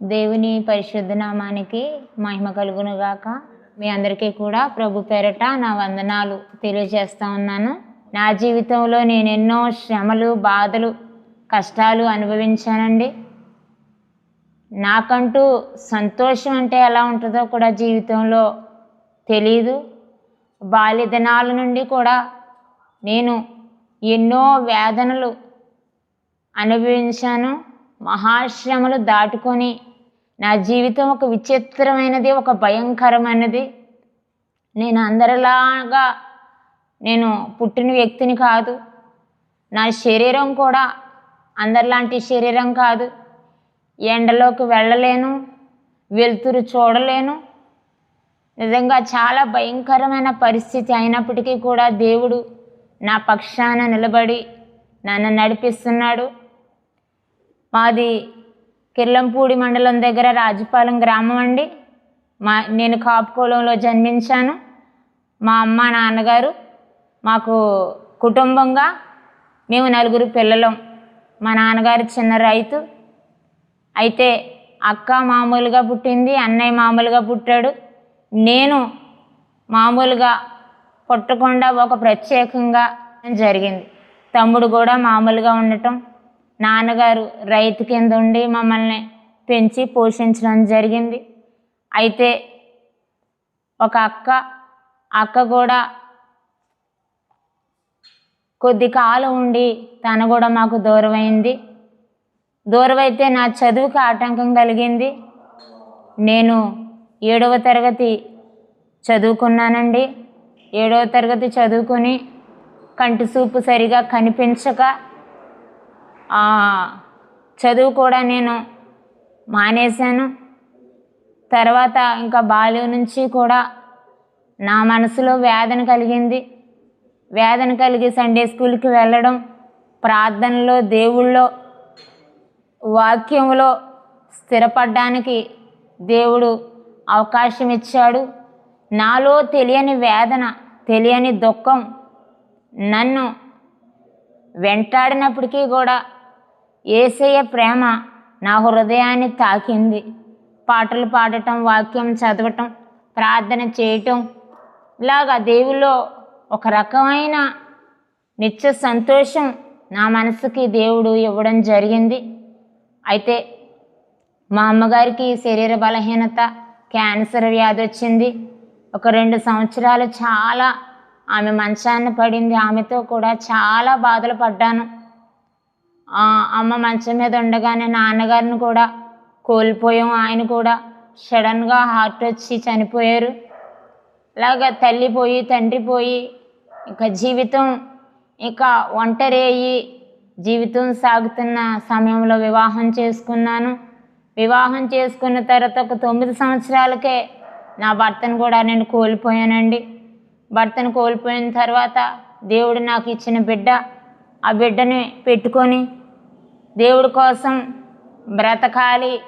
దేవుని పరిశుద్ధ నామానికి మహిమ కలుగునుగాక. మీ అందరికీ కూడా ప్రభు పేరట నా వందనాలు తెలియజేస్తా ఉన్నాను. నా జీవితంలో నేను ఎన్నో శ్రమలు బాధలు కష్టాలు అనుభవించానండి. నాకంటూ సంతోషం అంటే ఎలా ఉంటుందో కూడా జీవితంలో తెలీదు. బాల్యదనాల నుండి కూడా నేను ఎన్నో వేదనలు అనుభవించాను. మహాశ్రమలు దాటుకొని నా జీవితం ఒక విచిత్రమైనది ఒక భయంకరమైనది. నేను అందరిలాగా నేను పుట్టిన వ్యక్తిని కాదు. నా శరీరం కూడా అందరిలాంటి శరీరం కాదు. ఎండలోకి వెళ్ళలేను వెలుతురు చూడలేను. నిజంగా చాలా భయంకరమైన పరిస్థితి అయినప్పటికీ కూడా దేవుడు నా పక్షాన నిలబడి నన్ను నడిపిస్తున్నాడు. మాది కిర్లంపూడి మండలం దగ్గర రాజుపాలెం గ్రామం అండి. మా నేను కాపుకోలంలో జన్మించాను. మా అమ్మ నాన్నగారు మాకు కుటుంబంగా మేము నలుగురు పిల్లలం. మా నాన్నగారు చిన్న రైతు. అయితే అక్క మామూలుగా పుట్టింది అన్నయ్య మామూలుగా పుట్టాడు. నేను మామూలుగా పుట్టకుండా ఒక ప్రత్యేకంగా జరిగింది. తమ్ముడు కూడా మామూలుగా ఉండటం నాన్నగారు రైతు కింద ఉండి మమ్మల్ని పెంచి పోషించడం జరిగింది. అయితే ఒక అక్క అక్క కూడా కొద్ది కాలం ఉండి తను కూడా మాకు దూరమైంది. దూరమైతే నా చదువుకి ఆటంకం కలిగింది. నేను ఏడవ తరగతి చదువుకున్నానండి. ఏడవ తరగతి చదువుకొని కంటి చూపు సరిగా కనిపించక చదువు కూడా నేను మానేశాను. తర్వాత ఇంకా బాల్యం నుంచి కూడా నా మనసులో వేదన కలిగింది. వేదన కలిగి సండే స్కూల్కి వెళ్ళడం ప్రార్థనలో దేవుళ్ళో వాక్యంలో స్థిరపడడానికి దేవుడు అవకాశం ఇచ్చాడు. నాలో తెలియని వేదన తెలియని దుఃఖం నన్ను వెంటాడినప్పటికీ కూడా ఏసయ్య ప్రేమ నా హృదయాన్ని తాకింది. పాటలు పాడటం వాక్యం చదవటం ప్రార్థన చేయటం ఇలాగా దేవుల్లో ఒక రకమైన నిత్య సంతోషం నా మనసుకి దేవుడు ఇవ్వడం జరిగింది. అయితే మా అమ్మగారికి శరీర బలహీనత క్యాన్సర్ వ్యాధి వచ్చింది. ఒక రెండు సంవత్సరాలు చాలా ఆమె మంచాన్ని పడింది. ఆమెతో కూడా చాలా బాధలు పడ్డాను. అమ్మ మంచం మీద ఉండగానే నాన్నగారిని కూడా కోల్పోయాం. ఆయన కూడా సడన్గా హార్ట్ వచ్చి చనిపోయారు. అలాగా తల్లి పోయి తండ్రి పోయి ఇంకా జీవితం ఇంకా ఒంటరి అయ్యి జీవితం సాగుతున్న సమయంలో వివాహం చేసుకున్నాను. వివాహం చేసుకున్న తర్వాత ఒక తొమ్మిది సంవత్సరాలకే నా భర్తను కూడా నేను కోల్పోయానండి. భర్తను కోల్పోయిన తర్వాత దేవుడు నాకు ఇచ్చిన బిడ్డ. ఆ బిడ్డని పెట్టుకొని దేవుడి కోసం బ్రతకాలి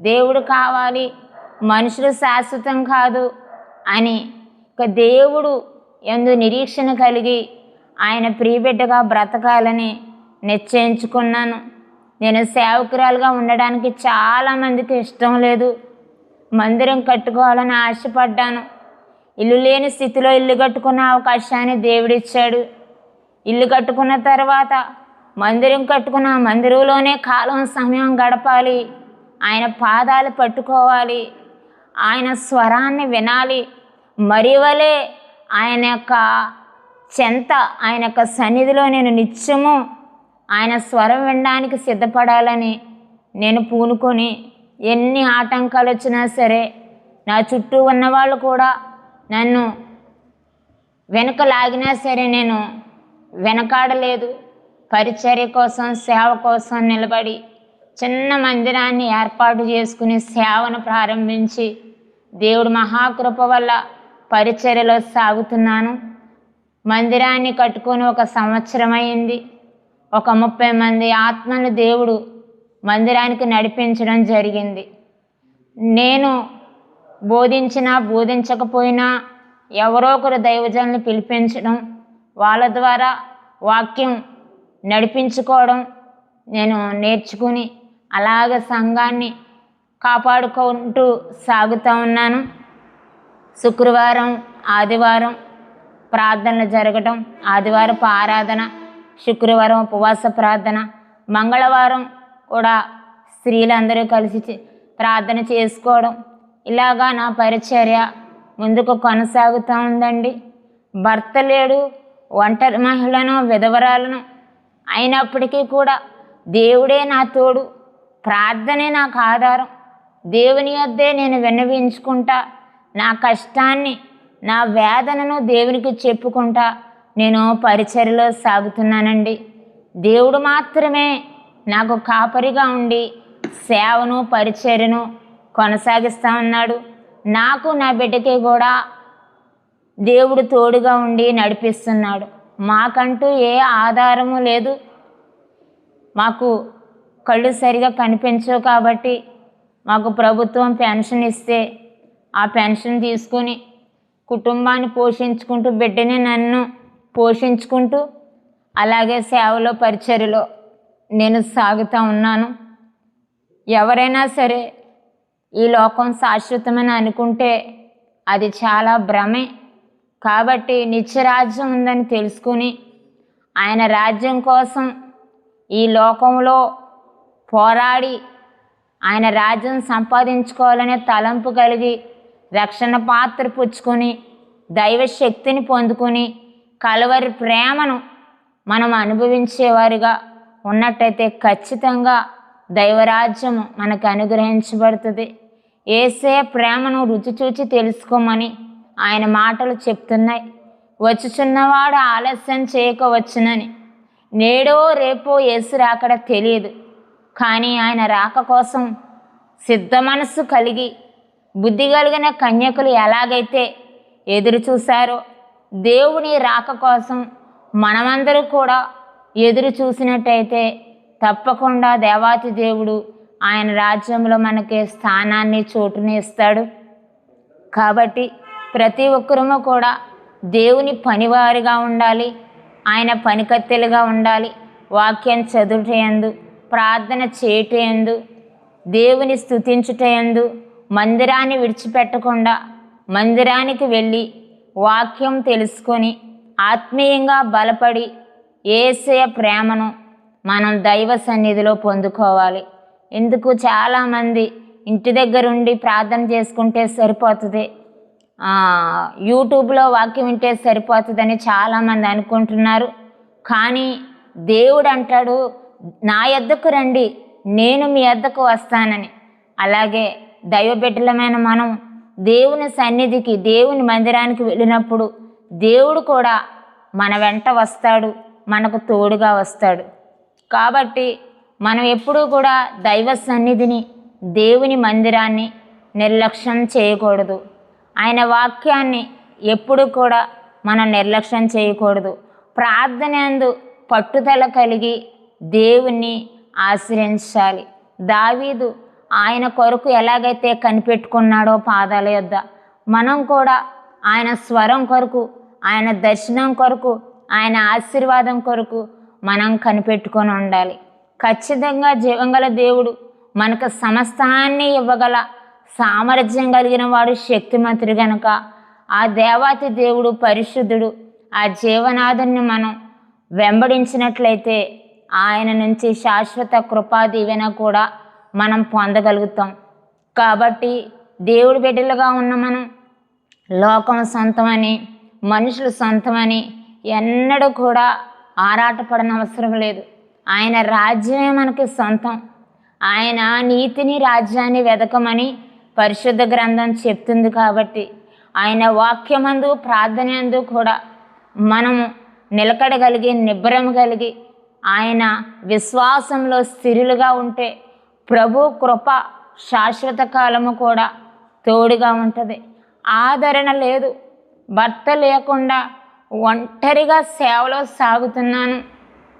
దేవుడు కావాలి మనుషులు శాశ్వతం కాదు అని ఒక దేవుడు ఎందు నిరీక్షణ కలిగి ఆయన ప్రియబిడ్డగా బ్రతకాలని నిశ్చయించుకున్నాను. నేను సేవకురాలుగా ఉండడానికి చాలామందికి ఇష్టం లేదు. మందిరం కట్టుకోవాలని ఆశపడ్డాను. ఇల్లు లేని స్థితిలో ఇల్లు కట్టుకున్న అవకాశాన్ని దేవుడిచ్చాడు. ఇల్లు కట్టుకున్న తర్వాత మందిరం కట్టుకున్న మందిరంలోనే కాలం సమయం గడపాలి. ఆయన పాదాలు పట్టుకోవాలి. ఆయన స్వరాన్ని వినాలి. మరివలే ఆయన యొక్క చెంత ఆయన యొక్క సన్నిధిలో నేను నిత్యము ఆయన స్వరం వినడానికి సిద్ధపడాలని నేను పూనుకొని ఎన్ని ఆటంకాలు వచ్చినా సరే నా చుట్టూ ఉన్నవాళ్ళు కూడా నన్ను వెనుక లాగినా సరే నేను వెనకాడలేదు. పరిచర్య కోసం సేవ కోసం నిలబడి చిన్న మందిరాన్ని ఏర్పాటు చేసుకుని సేవను ప్రారంభించి దేవుడు మహాకృప వల్ల పరిచర్యలో సాగుతున్నాను. మందిరాన్ని కట్టుకొని ఒక సంవత్సరం అయింది. ఒక ముప్పై మంది ఆత్మను దేవుడు మందిరానికి నడిపించడం జరిగింది. నేను బోధించినా బోధించకపోయినా ఎవరో ఒకరు దైవజనులు పిలిపించడం వాళ్ళ ద్వారా వాక్యం నడిపించుకోవడం నేను నేర్చుకుని అలాగ సంఘాన్ని కాపాడుకుంటూ సాగుతూ ఉన్నాను. శుక్రవారం ఆదివారం ప్రార్థనలు జరగటం ఆదివారపు ఆరాధన శుక్రవారం ఉపవాస ప్రార్థన మంగళవారం కూడా స్త్రీలందరూ కలిసి చే- ప్రార్థన చేసుకోవడం. ఇలాగా నా పరిచర్య ముందుకు కొనసాగుతూ ఉందండి. భర్త లేడు ఒంటరి మహిళను విధవరాలను అయినప్పటికీ కూడా దేవుడే నా తోడు ప్రార్థనే నాకు ఆధారం. దేవుని వద్దే నేను విన్నవించుకుంటా. నా కష్టాన్ని నా వేదనను దేవునికి చెప్పుకుంటా. నేను పరిచర్లో సాగుతున్నానండి. దేవుడు మాత్రమే నాకు కాపరిగా ఉండి సేవను పరిచర్ను కొనసాగిస్తా ఉన్నాడు. నాకు నా బిడ్డకి కూడా దేవుడు తోడుగా ఉండి నడిపిస్తున్నాడు. మాకంటూ ఏ ఆధారము లేదు. మాకు కళ్ళు సరిగా కనిపించవు కాబట్టి మాకు ప్రభుత్వం పెన్షన్ ఇస్తే ఆ పెన్షన్ తీసుకొని కుటుంబాన్ని పోషించుకుంటూ బిడ్డని నన్ను పోషించుకుంటూ అలాగే సేవలో పరిచర్లో నేను సాగుతూ ఉన్నాను. ఎవరైనా సరే ఈ లోకం శాశ్వతమని అనుకుంటే అది చాలా భ్రమే. కాబట్టి నిత్యరాజ్యం ఉందని తెలుసుకుని ఆయన రాజ్యం కోసం ఈ లోకంలో పోరాడి ఆయన రాజ్యం సంపాదించుకోవాలనే తలంపు కలిగి రక్షణ పాత్ర పుచ్చుకొని దైవ శక్తిని పొందుకొని కలవరి ప్రేమను మనం అనుభవించేవారిగా ఉన్నట్టయితే ఖచ్చితంగా దైవరాజ్యము మనకు అనుగ్రహించబడుతుంది. ఏసే ప్రేమను రుచి చూచి తెలుసుకోమని ఆయన మాటలు చెప్తున్నాయి. వచ్చుచున్నవాడు ఆలస్యం చేయకవచ్చునని. నేడో రేపో యేసు రాకడ తెలియదు. కానీ ఆయన రాక కోసం సిద్ధ మనస్సు కలిగి బుద్ధి కలిగిన కన్యకులు ఎలాగైతే ఎదురు చూశారో దేవుని రాక కోసం మనమందరూ కూడా ఎదురు చూసినట్టయితే తప్పకుండా దేవాతి దేవుడు ఆయన రాజ్యంలో మనకి స్థానాన్ని చోటుని ఇస్తాడు. కాబట్టి ప్రతి ఒక్కరము కూడా దేవుని పనివారిగా ఉండాలి. ఆయన పనికత్తెలుగా ఉండాలి. వాక్యం చదువుటయందు ప్రార్థన చేయటయందు దేవుని స్థుతించుటయందు మందిరాన్ని విడిచిపెట్టకుండా మందిరానికి వెళ్ళి వాక్యం తెలుసుకొని ఆత్మీయంగా బలపడి ఏసయ ప్రేమను మనం దైవ సన్నిధిలో పొందుకోవాలి. ఎందుకు? చాలామంది ఇంటి దగ్గరుండి ప్రార్థన చేసుకుంటే సరిపోతుంది. యూట్యూబ్లో వాక్యం వింటే సరిపోతుందని చాలామంది అనుకుంటున్నారు. కానీ దేవుడు అంటాడు నా యొద్దకు రండి నేను మీ యొద్దకు వస్తానని. అలాగే దైవబిడ్డలమైన మనం దేవుని సన్నిధికి దేవుని మందిరానికి వెళ్ళినప్పుడు దేవుడు కూడా మన వెంట వస్తాడు మనకు తోడుగా వస్తాడు. కాబట్టి మనం ఎప్పుడూ కూడా దైవ సన్నిధిని దేవుని మందిరాన్ని నిర్లక్ష్యం చేయకూడదు. ఆయన వాక్యాన్ని ఎప్పుడు కూడా మనం నిర్లక్ష్యం చేయకూడదు. ప్రార్థనందు పట్టుదల కలిగి దేవుణ్ణి ఆశ్రయించాలి. దావీదు ఆయన కొరకు ఎలాగైతే కనిపెట్టుకున్నాడో పాదాల యొద్ద మనం కూడా ఆయన స్వరం కొరకు ఆయన దర్శనం కొరకు ఆయన ఆశీర్వాదం కొరకు మనం కనిపెట్టుకొని ఉండాలి. ఖచ్చితంగా జీవంగల దేవుడు మనకు సమస్తాన్ని ఇవ్వగల సామర్థ్యం కలిగిన వాడు శక్తిమంతుడు గనుక ఆ దేవాతి దేవుడు పరిశుద్ధుడు ఆ జీవనాథుని మనం వెంబడించినట్లయితే ఆయన నుంచి శాశ్వత కృపా దీవెన కూడా మనం పొందగలుగుతాం. కాబట్టి దేవుడి బిడ్డలుగా ఉన్న మనం లోకం సొంతమని మనుషులు సొంతమని ఎన్నడూ కూడా ఆరాటపడన అవసరం లేదు. ఆయన రాజ్యమే మనకి సొంతం. ఆయన నీతిని రాజ్యాన్ని వెదకమని పరిశుద్ధ గ్రంథం చెప్తుంది కాబట్టి ఆయన వాక్యమందు ప్రార్థనందు కూడా మనము నిలకడగలిగి నిబ్బరం కలిగి ఆయన విశ్వాసంలో స్థిరులుగా ఉంటే ప్రభు కృప శాశ్వత కాలము కూడా తోడుగా ఉంటుంది. ఆదరణ లేదు. భర్త లేకుండా ఒంటరిగా సేవలో సాగుతున్నాను.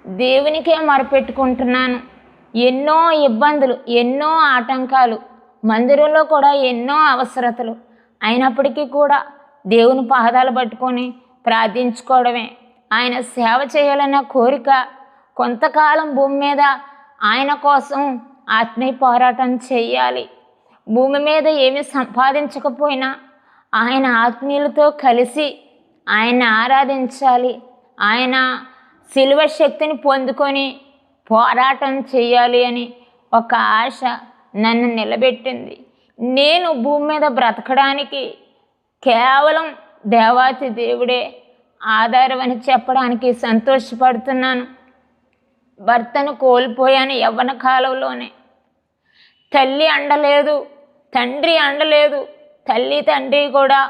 దేవునికే మొరపెట్టుకుంటున్నాను. ఎన్నో ఇబ్బందులు ఎన్నో ఆటంకాలు మందిరంలో కూడా ఎన్నో అవసరతలు. అయినప్పటికీ కూడా దేవుని పాదాలు పట్టుకొని ప్రార్థించుకోవడమే. ఆయన సేవ చేయాలన్న కోరిక కొంతకాలం భూమి మీద ఆయన కోసం ఆత్మీయ పోరాటం చేయాలి. భూమి మీద ఏమి సంపాదించకపోయినా ఆయన ఆత్మీయులతో కలిసి ఆయన ఆరాధించాలి. ఆయన శిలువ శక్తిని పొందుకొని పోరాటం చేయాలి అని ఒక ఆశ. నన్ను నిలబెట్టింది. నేను భూమి మీద బ్రతకడానికి కేవలం దేవాతి దేవుడే ఆధారం అని చెప్పడానికి సంతోషపడుతున్నాను. భర్తను కోల్పోయాను యవ్వన కాలంలోనే. తల్లి అండలేదు తండ్రి అండలేదు తల్లి తండ్రి కూడా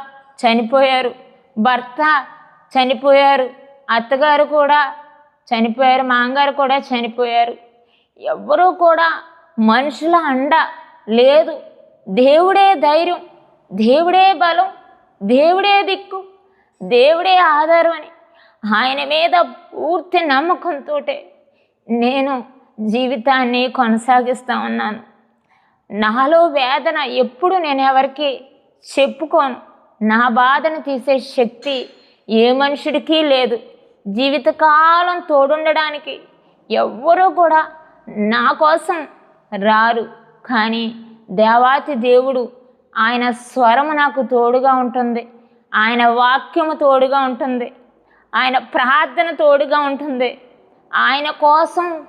చనిపోయారు భర్త చనిపోయారు అత్తగారు కూడా చనిపోయారు మామగారు కూడా చనిపోయారు. ఎవ్వరూ కూడా మనుషుల అండ లేదు. దేవుడే ధైర్యం దేవుడే బలం దేవుడే దిక్కు దేవుడే ఆధారం అని ఆయన మీద పూర్తి నమ్మకంతో నేను జీవితాన్ని కొనసాగిస్తూ ఉన్నాను. నాలో వేదన ఎప్పుడు నేను ఎవరికి చెప్పుకోను. నా బాధను తీసే శక్తి ఏ మనుషుడికి లేదు. జీవితకాలం తోడుండడానికి ఎవ్వరూ కూడా నా కోసం రారు. కానీ దేవాతి దేవుడు ఆయన స్వరము నాకు తోడుగా ఉంటుంది. ఆయన వాక్యము తోడుగా ఉంటుంది. ఆయన ప్రార్థన తోడుగా ఉంటుంది. ఆయన కోసం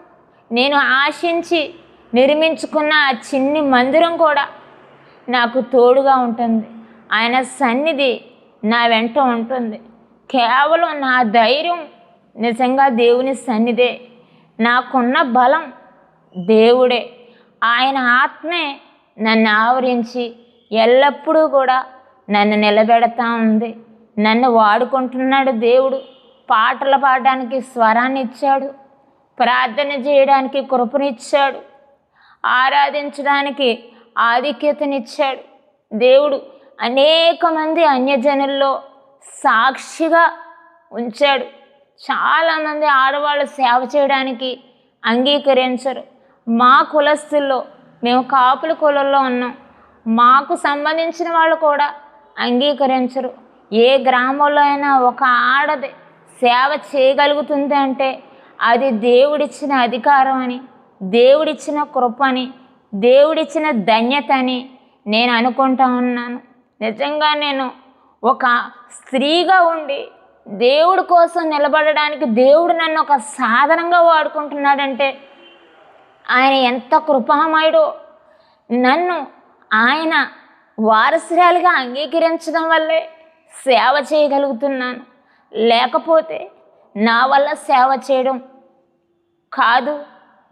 నేను ఆశించి నిర్మించుకున్న ఆ చిన్ని మందిరం కూడా నాకు తోడుగా ఉంటుంది. ఆయన సన్నిధి నా వెంట ఉంటుంది. కేవలం నా ధైర్యం నిజంగా దేవుని సన్నిధే. నాకున్న బలం దేవుడే. ఆయన ఆత్మే నన్ను ఆవరించి ఎల్లప్పుడూ కూడా నన్ను నిలబెడతా ఉంది. నన్ను వాడుకుంటున్నాడు దేవుడు. పాటలు పాడడానికి స్వరాన్ని ఇచ్చాడు. ప్రార్థన చేయడానికి కృపనిచ్చాడు. ఆరాధించడానికి ఆధిక్యతనిచ్చాడు. దేవుడు అనేక మంది అన్యజనుల్లో సాక్షిగా ఉంచాడు. చాలామంది ఆడవాళ్ళు సేవ చేయడానికి అంగీకరించరు. మా కులస్తుల్లో మేము కాపుల కులంలో ఉన్నాం. మాకు సంబంధించిన వాళ్ళు కూడా అంగీకరించరు. ఏ గ్రామంలో అయినా ఒక ఆడది సేవ చేయగలుగుతుంది అంటే అది దేవుడిచ్చిన అధికారం అని దేవుడిచ్చిన కృప అని దేవుడిచ్చిన ధన్యత అని నేను అనుకుంటా ఉన్నాను. నిజంగా నేను ఒక స్త్రీగా ఉండి దేవుడి కోసం నిలబడడానికి దేవుడు నన్ను ఒక సాధనంగా వాడుకుంటున్నాడంటే ఆయన ఎంత కృపామయుడో. నన్ను ఆయన వారసురాలుగా అంగీకరించడం వల్లే సేవ చేయగలుగుతున్నాను. లేకపోతే నా వల్ల సేవ చేయడం కాదు.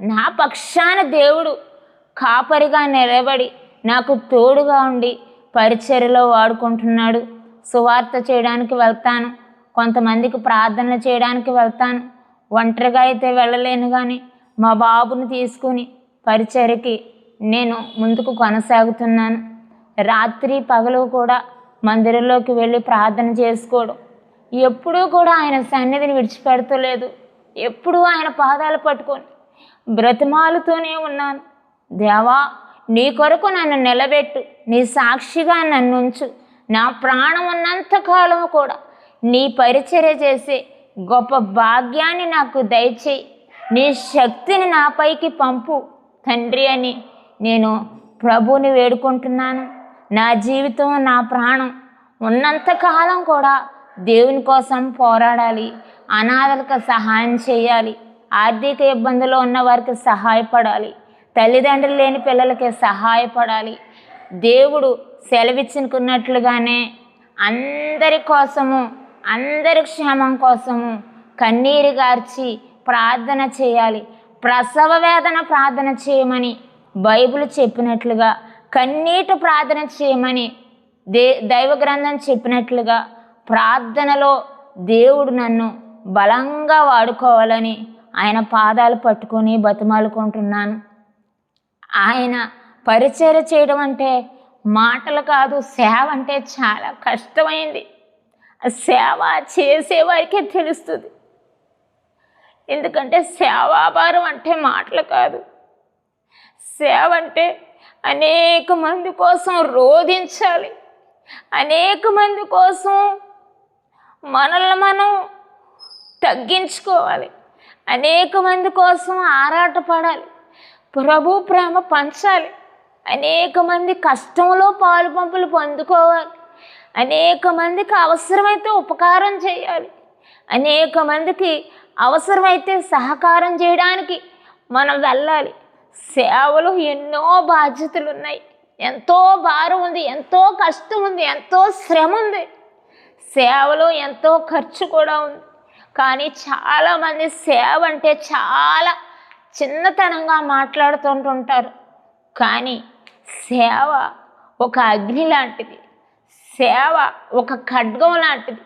నా పక్షాన దేవుడు కాపరిగా నిలబడి నాకు తోడుగా ఉండి పరిచర్యలో వాడుకుంటున్నాడు. సువార్త చేయడానికి వెళ్తాను. కొంతమందికి ప్రార్థనలు చేయడానికి వెళ్తాను. ఒంటరిగా అయితే వెళ్ళలేను కానీ మా బాబుని తీసుకుని పరిచర్యకి నేను ముందుకు కొనసాగుతున్నాను. రాత్రి పగలు కూడా మందిరంలోకి వెళ్ళి ప్రార్థన చేసుకోవడం. ఎప్పుడూ కూడా ఆయన సన్నిధిని విడిచిపెడతలేదు. ఎప్పుడూ ఆయన పాదాలు పట్టుకొని బ్రతిమాలుతూనే ఉన్నాను. దేవా నీ కొరకు నన్ను నిలబెట్టు. నీ సాక్షిగా నన్ను ఉంచు. నా ప్రాణం ఉన్నంతకాలం కూడా నీ పరిచర్య చేసే గొప్ప భాగ్యాన్ని నాకు దయచేయి. నీ శక్తిని నాపైకి పంపు తండ్రి అని నేను ప్రభువుని వేడుకుంటున్నాను. నా జీవితం నా ప్రాణం ఉన్నంత కాలం కూడా దేవుని కోసం పోరాడాలి అనాథలకు సహాయం చేయాలి ఆర్థిక ఇబ్బందులు ఉన్న వారికి సహాయపడాలి తల్లిదండ్రులు లేని పిల్లలకి సహాయపడాలి. దేవుడు సెలవిచ్చుకున్నట్లుగానే అందరి కోసము అందరి క్షేమం కోసము కన్నీరు గార్చి ప్రార్థన చేయాలి. ప్రసవ వేదన ప్రార్థన చేయమని బైబిల్ చెప్పినట్లుగా కన్నీటి ప్రార్థన చేయమని దే దైవ గ్రంథం చెప్పినట్లుగా ప్రార్థనలో దేవుడు నన్ను బలంగా వాడుకోవాలని ఆయన పాదాలు పట్టుకొని బతిమాలుకుంటున్నాను. ఆయన పరిచయం చేయడం అంటే మాటలు కాదు సేవ అంటే చాలా కష్టమైంది. ఆ సేవ చేసేవారికే తెలుస్తుంది. ఎందుకంటే సేవాభారం అంటే మాటలు కాదు. సేవ అంటే అనేక మంది కోసం రోధించాలి. అనేక మంది కోసం మనల్ని మనం తగ్గించుకోవాలి. అనేక మంది కోసం ఆరాటపడాలి. ప్రభు ప్రేమ పంచాలి. అనేక మంది కష్టంలో పాలు పంపులు పొందుకోవాలి. అనేక మందికి అవసరమైతే ఉపకారం చేయాలి. అనేక మందికి అవసరమైతే సహకారం చేయడానికి మనం వెళ్ళాలి. సేవలు ఎన్నో బాధ్యతలు ఉన్నాయి ఎంతో భారం ఉంది ఎంతో కష్టం ఉంది ఎంతో శ్రమ ఉంది. సేవలో ఎంతో ఖర్చు కూడా ఉంది. కానీ చాలామంది సేవ అంటే చాలా చిన్నతనంగా మాట్లాడుతుంటుంటారు. కానీ సేవ ఒక అగ్ని లాంటిది. సేవ ఒక ఖడ్గం లాంటిది.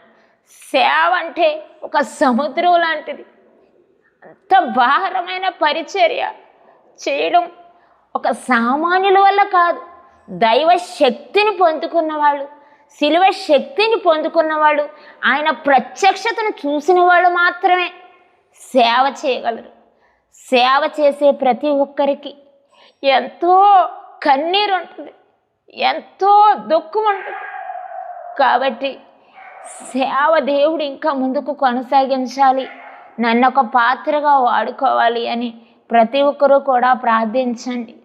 సేవ అంటే ఒక సముద్రం లాంటిది. అంత భారమైన పరిచర్య. చేయడం ఒక సామాన్యుల వల్ల కాదు. దైవ శక్తిని పొందుకున్నవాళ్ళు శిలువ శక్తిని పొందుకున్నవాళ్ళు ఆయన ప్రత్యక్షతను చూసిన వాళ్ళు మాత్రమే సేవ చేయగలరు. సేవ చేసే ప్రతి ఒక్కరికి ఎంతో కన్నీరు ఉంటుంది ఎంతో దుఃఖం ఉంటుంది కాబట్టి సేవ దేవుడు ఇంకా ముందుకు కొనసాగించాలి. నన్ను ఒక పాత్రగా వాడుకోవాలి అని ప్రతి ఒక్కరూ కూడా ప్రార్థించండి.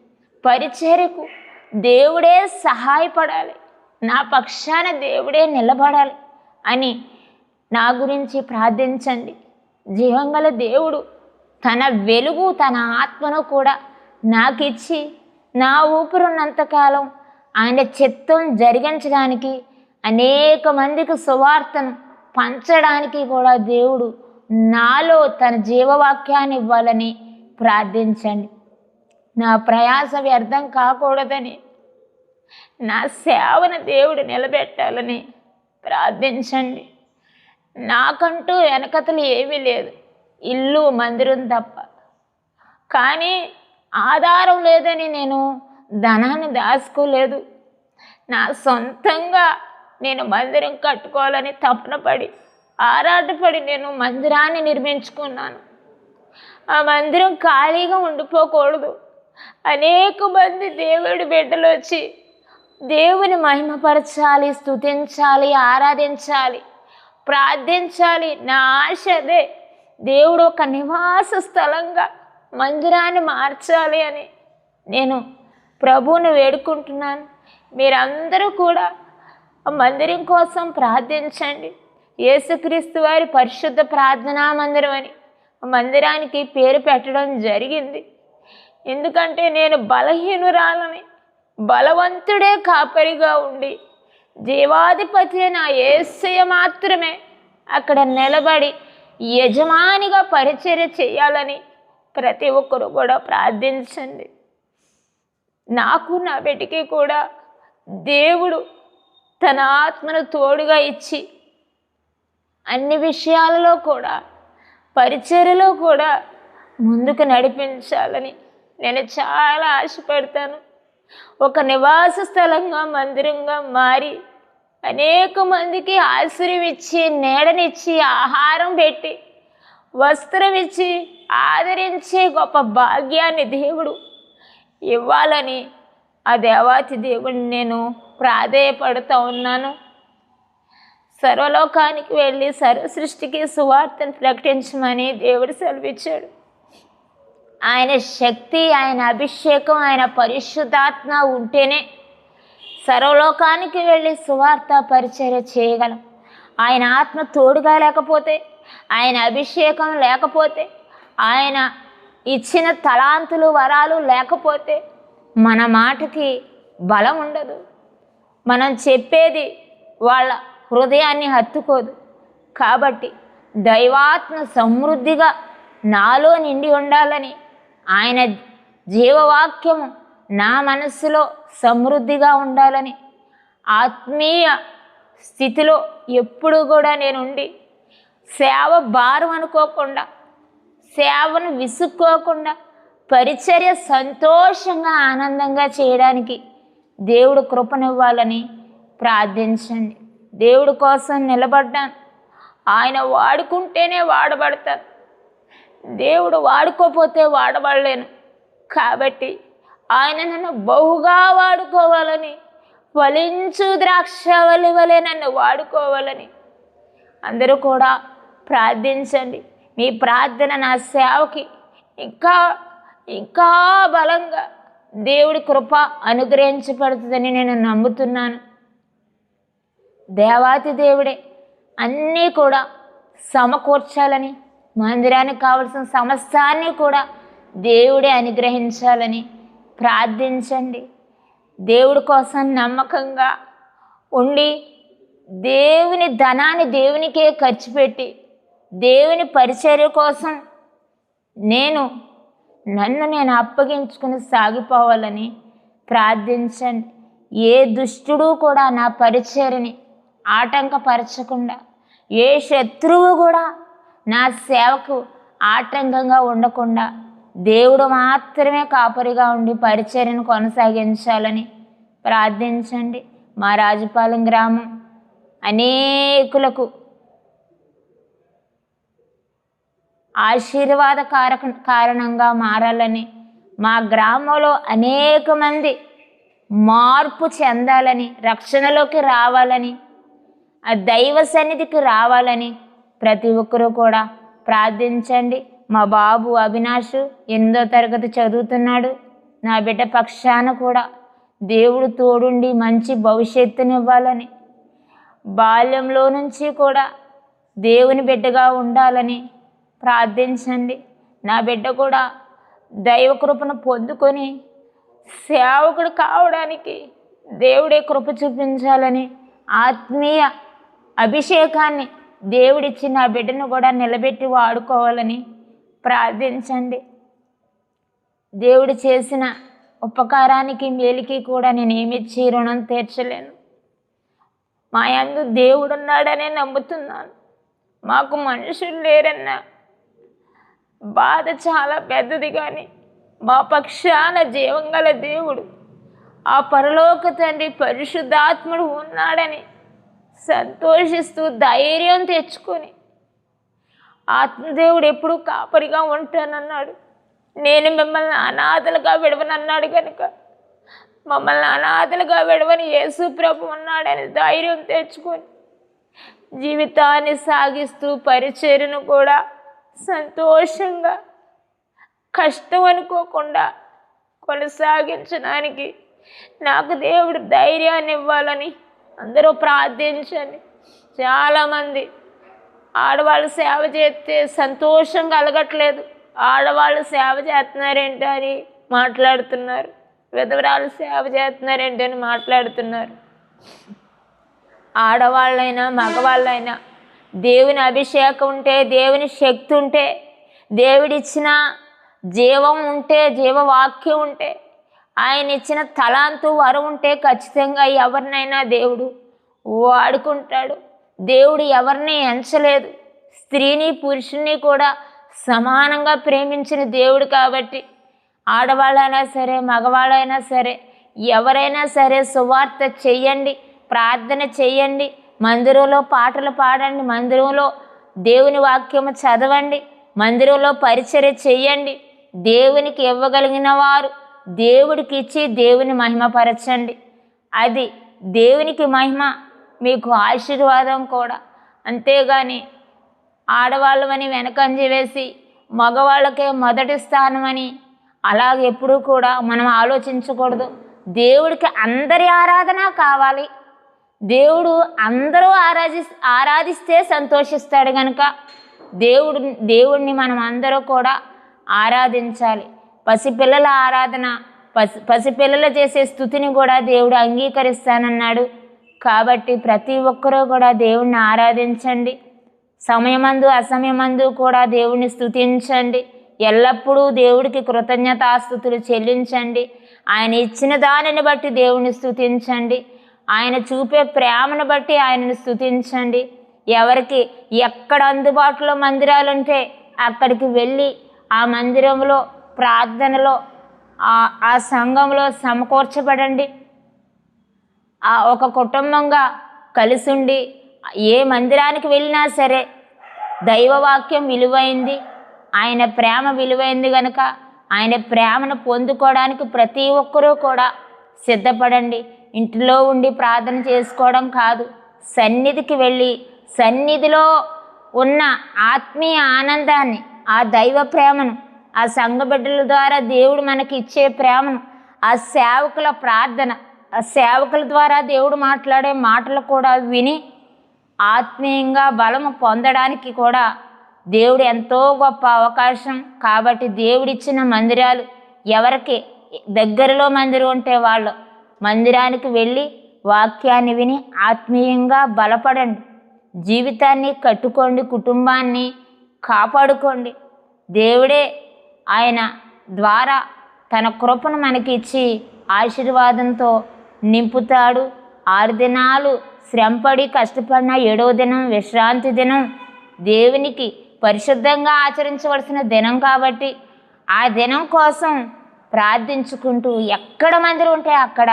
పరిచర్యకు దేవుడే సహాయపడాలి. నా పక్షాన దేవుడే నిలబడాలి అని నా గురించి ప్రార్థించండి. జీవంగల దేవుడు తన వెలుగు తన ఆత్మను కూడా నాకు ఇచ్చి నా ఊపిరున్నంతకాలం ఆయన చిత్తం జరిగించడానికి అనేక మందికి సువార్తను పంచడానికి కూడా దేవుడు నాలో తన జీవవాక్యాన్ని ఇవ్వాలని ప్రార్థించండి. నా ప్రయాస వ్యర్థం కాకూడదని నా సేవను దేవుడు నిలబెట్టాలని ప్రార్థించండి. నాకంటూ వెనకతలు ఏమీ లేదు ఇల్లు మందిరం తప్ప. కానీ ఆధారం లేదని నేను ధనాన్ని దాచుకోలేదు. నా సొంతంగా నేను మందిరం కట్టుకోవాలని తపన పడి ఆరాటపడి నేను మందిరాన్ని నిర్మించుకున్నాను. ఆ మందిరం ఖాళీగా ఉండిపోకూడదు. అనేక మంది దేవుడి బిడ్డలు వచ్చి దేవుని మహిమపరచాలి స్తుతించాలి ఆరాధించాలి ప్రార్థించాలి. నా ఆశ అదే దేవుడు ఒక నివాస స్థలంగా మందిరాన్ని మార్చాలి అని నేను ప్రభువుని వేడుకుంటున్నాను. మీరందరూ కూడా మందిరం కోసం ప్రార్థించండి. యేసుక్రీస్తు వారి పరిశుద్ధ ప్రార్థనా మందిరం అని. మందిరానికి పేరు పెట్టడం జరిగింది. ఎందుకంటే నేను బలహీనురాలని బలవంతుడే కాపరిగా ఉండి జీవాధిపతి నా ఏసయ మాత్రమే అక్కడ నిలబడి యజమానిగా పరిచర్య చేయాలని ప్రతి ఒక్కరు కూడా ప్రార్థించండి. నాకు నా బిడ్డకి కూడా దేవుడు తన ఆత్మను తోడుగా ఇచ్చి అన్ని విషయాలలో కూడా పరిచర్యలో కూడా ముందుకు నడిపించాలని నేను చాలా ఆశపడతాను. ఒక నివాస స్థలంగా మందిరంగా మారి అనేక మందికి ఆశ్రయం ఇచ్చి నీడనిచ్చి ఆహారం పెట్టి వస్త్రం ఇచ్చి ఆదరించే గొప్ప భాగ్యాన్ని దేవుడు ఇవ్వాలని ఆ దేవాతి దేవుడిని నేను ప్రాధేయపడుతూ ఉన్నాను. సర్వలోకానికి వెళ్ళి సర్వ సృష్టికి సువార్తను ప్రకటించమని దేవుడు సెలవిచ్చాడు. ఆయన శక్తి ఆయన అభిషేకం ఆయన పరిశుద్ధాత్మ ఉంటేనే సర్వలోకానికి వెళ్ళి సువార్త పరిచర్య చేయగలం. ఆయన ఆత్మ తోడుగా లేకపోతే ఆయన అభిషేకం లేకపోతే ఆయన ఇచ్చిన తలాంతులు వరాలు లేకపోతే మన మాటకి బలం ఉండదు. మనం చెప్పేది వాళ్ళ హృదయాన్ని హత్తుకోదు. కాబట్టి దైవాత్మ సమృద్ధిగా నాలో నిండి ఉండాలని ఆయన జీవవాక్యము నా మనస్సులో సమృద్ధిగా ఉండాలని ఆత్మీయ స్థితిలో ఎప్పుడు కూడా నేను ఉండి సేవ భారం అనుకోకుండా సేవను విసుక్కోకుండా పరిచర్య సంతోషంగా ఆనందంగా చేయడానికి దేవుడు కృపనివ్వాలని ప్రార్థించండి. దేవుడి కోసం నిలబడ్డాను. ఆయన వాడుకుంటేనే వాడబడతాను. దేవుడు వాడుకోపోతే వాడబడలేను. కాబట్టి ఆయన నన్ను బహుగా వాడుకోవాలని ఫలించు ద్రాక్షవల్లి వలె నన్ను వాడుకోవాలని అందరూ కూడా ప్రార్థించండి. మీ ప్రార్థన నా సేవకి ఇంకా ఇంకా బలంగా దేవుడి కృప అనుగ్రహించబడుతుందని నేను నమ్ముతున్నాను. దేవాతి దేవుడే అన్నీ కూడా సమకూర్చాలని మందిరానికి కావలసిన సమస్తాన్ని కూడా దేవుడే అనుగ్రహించాలని ప్రార్థించండి. దేవుడి కోసం నమ్మకంగా ఉండి దేవుని ధనాన్ని దేవునికే ఖర్చు పెట్టి దేవుని పరిచర్య కోసం నేను నన్ను నేను అప్పగించుకుని సాగిపోవాలని ప్రార్థించండి. ఏ దుష్టుడు కూడా నా పరిచర్ని ఆటంకపరచకుండా ఏ శత్రువు కూడా నా సేవకు ఆటంకంగా ఉండకుండా దేవుడు మాత్రమే కాపరిగా ఉండి పరిచర్యను కొనసాగించాలని ప్రార్థించండి. మా రాజపాలెం గ్రామం అనేకులకు ఆశీర్వాద కారక కారణంగా మారాలని మా గ్రామంలో అనేక మంది మార్పు చెందాలని రక్షణలోకి రావాలని ఆ దైవ సన్నిధికి రావాలని ప్రతి ఒక్కరూ కూడా ప్రార్థించండి. మా బాబు అవినాష్ ఎనిమిదో తరగతి చదువుతున్నాడు. నా బిడ్డ పక్షాన కూడా దేవుడు తోడుండి మంచి భవిష్యత్తునివ్వాలని బాల్యంలో నుంచి కూడా దేవుని బిడ్డగా ఉండాలని ప్రార్థించండి. నా బిడ్డ కూడా దైవ కృపను పొందుకొని సేవకుడు కావడానికి దేవుడే కృప చూపించాలని ఆత్మీయ అభిషేకాన్ని దేవుడిచ్చి నా బిడ్డను కూడా నిలబెట్టి వాడుకోవాలని ప్రార్థించండి. దేవుడు చేసిన ఉపకారానికి మేలికి కూడా నేను ఏమిచ్చి రుణం తీర్చలేను. మా యందు దేవుడున్నాడనే నమ్ముతున్నాను. మాకు మనుషులు లేరన్నా బాధ చాలా పెద్దది కానీ మా పక్షాన జీవంగల దేవుడు ఆ పరలోక తండ్రి పరిశుద్ధాత్ముడు ఉన్నాడని సంతోషిస్తూ ధైర్యం తెచ్చుకొని ఆత్మదేవుడు ఎప్పుడూ కాపరిగా ఉంటానన్నాడు. నేను మిమ్మల్ని అనాథలుగా విడవనన్నాడు కనుక మమ్మల్ని అనాథలుగా విడవని యేసు ప్రభు ఉన్నాడని ధైర్యం తెచ్చుకొని జీవితాన్ని సాగిస్తూ పరిచర్యను కూడా సంతోషంగా కష్టం అనుకోకుండా కొనసాగించడానికి నాకు దేవుడు ధైర్యాన్ని ఇవ్వాలని అందరూ ప్రార్థించండి. చాలామంది ఆడవాళ్ళు సేవ చేస్తే సంతోషం కలగట్లేదు. ఆడవాళ్ళు సేవ చేస్తున్నారేంటి అని మాట్లాడుతున్నారు. విధవరాలు సేవ చేస్తున్నారేంటి అని మాట్లాడుతున్నారు. ఆడవాళ్ళైనా మగవాళ్ళైనా దేవుని అభిషేకం ఉంటే దేవుని శక్తి ఉంటే దేవుడిచ్చిన జీవం ఉంటే జీవవాక్యం ఉంటే ఆయన ఇచ్చిన తలాంతు వరం ఉంటే ఖచ్చితంగా ఎవరినైనా దేవుడు వాడుకుంటాడు. దేవుడు ఎవరిని ఎంచలేదు. స్త్రీని పురుషుని కూడా సమానంగా ప్రేమించిన దేవుడు కాబట్టి ఆడవాళ్ళైనా సరే మగవాళ్ళైనా సరే ఎవరైనా సరే సువార్త చెయ్యండి ప్రార్థన చెయ్యండి మందిరంలో పాటలు పాడండి మందిరంలో దేవుని వాక్యము చదవండి మందిరంలో పరిచర్య చేయండి దేవునికి ఇవ్వగలిగిన వారు దేవుడికి ఇచ్చి దేవుని మహిమపరచండి. అది దేవునికి మహిమ మీకు ఆశీర్వాదం కూడా. అంతేగాని ఆడవాళ్ళమని వెనకంజ వేసి మగవాళ్ళకే మొదటి స్థానమని అలాగ ఎప్పుడూ కూడా మనం ఆలోచించకూడదు. దేవుడికి అందరి ఆరాధన కావాలి. దేవుడు అందరూ ఆరాధి ఆరాధిస్తే సంతోషిస్తాడు కనుక దేవుడు దేవుడిని మనం అందరూ కూడా ఆరాధించాలి. పసిపిల్లల ఆరాధన పసి పసిపిల్లలు చేసే స్థుతిని కూడా దేవుడు అంగీకరిస్తానన్నాడు. కాబట్టి ప్రతి ఒక్కరూ కూడా దేవుణ్ణి ఆరాధించండి. సమయమందు అసమయమందు కూడా దేవుణ్ణి స్థుతించండి ఎల్లప్పుడూ దేవుడికి కృతజ్ఞతాస్థుతులు చెల్లించండి. ఆయన ఇచ్చిన దానిని బట్టి దేవుణ్ణి స్థుతించండి ఆయన చూపే ప్రేమను బట్టి ఆయనను స్తుతించండి. ఎవరికి ఎక్కడ అందుబాటులో మందిరాలు ఉంటే అక్కడికి వెళ్ళి ఆ మందిరంలో ప్రార్థనలో ఆ- సంఘంలో సమకూర్చబడండి. ఆ ఒక కుటుంబంగా కలిసుండి ఏ మందిరానికి వెళ్ళినా సరే దైవవాక్యం విలువైంది. ఆయన ప్రేమ విలువైంది కనుక ఆయన ప్రేమను పొందుకోవడానికి ప్రతి ఒక్కరూ కూడా సిద్ధపడండి. ఇంటిలో ఉండి ప్రార్థన చేసుకోవడం కాదు. సన్నిధికి వెళ్ళి సన్నిధిలో ఉన్న ఆత్మీయ ఆనందాన్ని ఆ దైవ ప్రేమను ఆ సంఘ బిడ్డల ద్వారా దేవుడు మనకి ఇచ్చే ప్రేమను ఆ సేవకుల ప్రార్థన ఆ సేవకుల ద్వారా దేవుడు మాట్లాడే మాటలు కూడా విని ఆత్మీయంగా బలము పొందడానికి కూడా దేవుడు ఎంతో గొప్ప అవకాశం. కాబట్టి దేవుడిచ్చిన మందిరాలు ఎవరికి దగ్గరలో మందిరం ఉంటే వాళ్ళు మందిరానికి వెళ్ళి వాక్యాన్ని విని ఆత్మీయంగా బలపడండి. జీవితాన్ని కట్టుకోండి కుటుంబాన్ని కాపాడుకోండి. దేవుడే ఆయన ద్వారా తన కృపను మనకి ఇచ్చి ఆశీర్వాదంతో నింపుతాడు. ఆరు దినాలు శ్రమపడి కష్టపడిన ఏడవ దినం విశ్రాంతి దినం. దేవునికి పరిశుద్ధంగా ఆచరించవలసిన దినం కాబట్టి ఆ దినం కోసం ప్రార్థించుకుంటూ ఎక్కడ మందిరం ఉంటే అక్కడ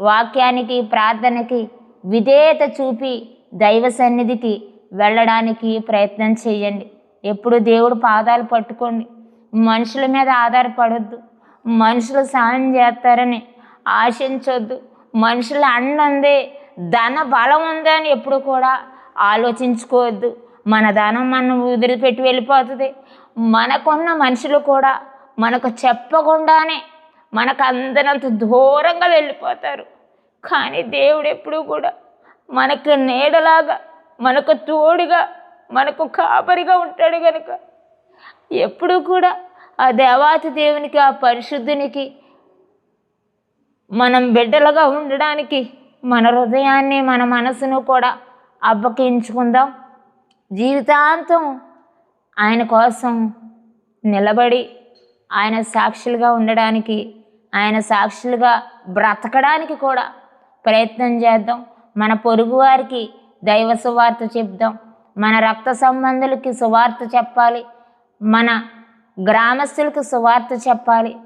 వాక్యానికి ప్రార్థనకి విధేయత చూపి దైవ సన్నిధికి వెళ్ళడానికి ప్రయత్నం చేయండి. ఎప్పుడు దేవుడు పాదాలు పట్టుకోండి. మనుషుల మీద ఆధారపడొద్దు. మనుషులు సాయం చేస్తారని ఆశించొద్దు. మనుషుల అండ ఉంది ధన బలం ఉందని ఎప్పుడు కూడా ఆలోచించుకోవద్దు. మన ధనం మనం వదిలిపెట్టి వెళ్ళిపోతుంది. మనకున్న మనుషులు కూడా మనకు చెప్పకుండానే మనకు అందనంత దూరంగా వెళ్ళిపోతారు. కానీ దేవుడు ఎప్పుడూ కూడా మనకు నీడలాగా మనకు తోడుగా మనకు కాపరిగా ఉంటాడు కనుక ఎప్పుడు కూడా ఆ దేవాతి దేవునికి ఆ పరిశుద్ధునికి మనం బిడ్డలుగా ఉండడానికి మన హృదయాన్ని మన మనసును కూడా అబ్బకించుకుందాం జీవితాంతం ఆయన కోసం నిలబడి ఆయన సాక్షులుగా ఉండడానికి ఆయన సాక్షులుగా బ్రతకడానికి కూడా ప్రయత్నం చేద్దాం. మన పొరుగువారికి దైవ సువార్త చెప్దాం. మన రక్త సంబంధులకి సువార్త చెప్పాలి. మన గ్రామస్తులకు సువార్త చెప్పాలి.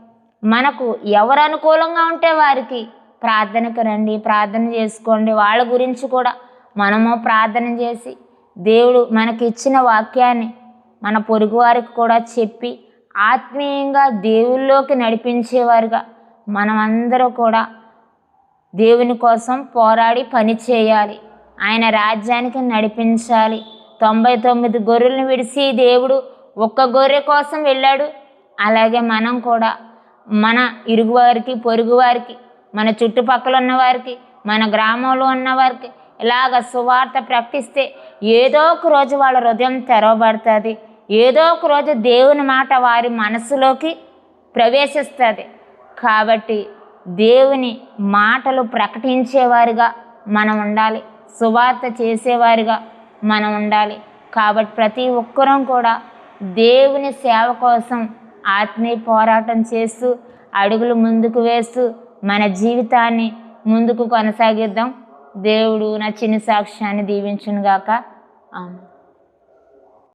మనకు ఎవరు అనుకూలంగా ఉంటే వారికి ప్రార్థనకు రండి ప్రార్థన చేసుకోండి. వాళ్ళ గురించి కూడా మనము ప్రార్థన చేసి దేవుడు మనకి ఇచ్చిన వాక్యాన్ని మన పొరుగు వారికి కూడా చెప్పి ఆత్మీయంగా దేవుల్లోకి నడిపించేవారుగా. మనమందరూ కూడా దేవుని కోసం పోరాడి పని చేయాలి. ఆయన రాజ్యానికి నడిపించాలి. తొంభై తొమ్మిది గొర్రెలను విడిసి దేవుడు ఒక్క గొర్రె కోసం వెళ్ళాడు. అలాగే మనం కూడా మన ఇరుగువారికి పొరుగువారికి మన చుట్టుపక్కల ఉన్నవారికి మన గ్రామంలో ఉన్నవారికి ఇలాగ సువార్త ప్రకటిస్తే ఏదో ఒక రోజు వాళ్ళ హృదయం తెరవబడుతుంది. ఏదో ఒక రోజు దేవుని మాట వారి మనసులోకి ప్రవేశిస్తుంది. కాబట్టి దేవుని మాటలు ప్రకటించేవారిగా మనం ఉండాలి. సువార్త చేసేవారిగా మనం ఉండాలి. కాబట్టి ప్రతి ఒక్కరం కూడా దేవుని సేవ కోసం ఆత్మీయ పోరాటం చేస్తూ అడుగులు ముందుకు వేస్తూ మన జీవితాన్ని ముందుకు కొనసాగిద్దాం. దేవుడు నచ్చిన సాక్ష్యాన్ని దీవించునుగాక. ఆమె